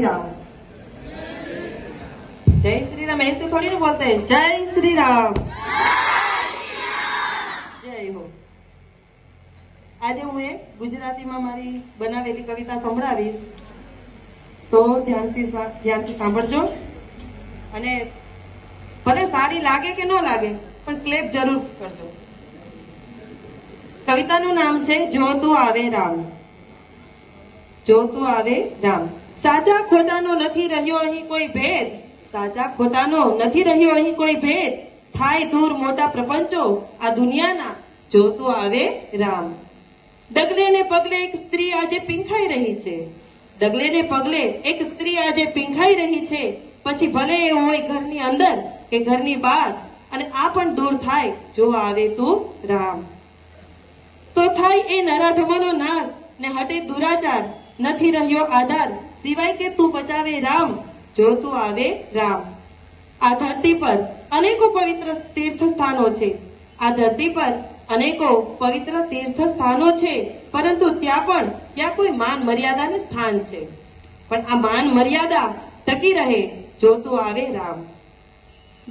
श्री राम जय श्री राम ऐसे थोड़ी ना बोलते हैं जय श्री राम જય હો આજે હું એક ગુજરાતીમાં મારી બનાવેલી કવિતા સંભળાવીશ તો ધ્યાનથી સા- ધ્યાનથી સાંભળજો અને ભલે સારી લાગે કે ન લાગે પણ ક્લેપ જરૂર કરજો કવિતાનું નામ છે જોતું આવે રામ જોતું આવે રામ સાચા ખોટાનો નથી રહ્યો અહીં કોઈ ભેદ. સાચા ખોટાનો નથી રહ્યો અહીં કોઈ ભેદ. થાય દૂર મોટા પ્રપંચો, આ દુનિયાના જોતું આવે રામ. ડગલે ને પગલે એક સ્ત્રી આજે પીંખાઈ રહી છે. ડગલે ને પગલે એક સ્ત્રી આજે પીંખાઈ રહી છે. પછી ભલે એ હોય ઘરની અંદર કે ઘરની બહાર, અને આ પણ દૂર થાય, જો આવે તું રામ. તો થાય એ નરાધમોનો નાશ, ને હટે દુરાચાર, નથી રહ્યો આધાર સિવાય કે તું બચાવે રામ, જો તું આવે રામ. આ ધરતી પર અનેકો પવિત્ર તીર્થ સ્થાનો છે. આ ધરતી પર અનેકો પવિત્ર તીર્થ સ્થાનો છે, પરંતુ ત્યાં પણ ત્યાં કોઈ માન મર્યાદાને સ્થાન છે. પણ આ માન મર્યાદા ટકી રહે, જો તું આવે રામ.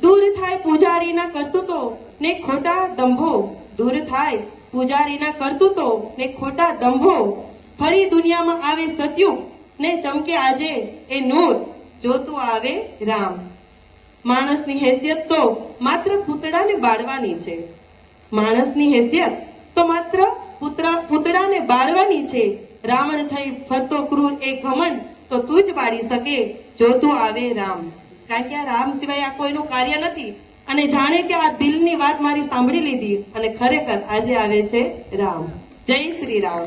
દૂર થાય પૂજારીના કરતૂતો ને ખોટા દંભો. દૂર થાય પૂજારીના કરતૂતો ને ખોટા દંભો. ફરી દુનિયામાં આવે સતયુગ ને ચમકે આજે એ નૂર જોતું આવે રામ. માણસની હેસિયત તો માત્ર પૂતળાને બાળવાની છે. માણસની હેસિયત તો માત્ર પૂતળાને બાળવાની છે. રાવણ થઈ ફરતો ક્રૂર એ ઘમંડ તો તું જ બાળી શકે જોતું આવે રામ. કારણ કે આ રામ સિવાય આ કોઈનું કાર્ય નથી. અને જાણે કે આ દિલની વાત મારી સાંભળી લીધી અને ખરેખર આજે આવે છે રામ. જય શ્રી રામ.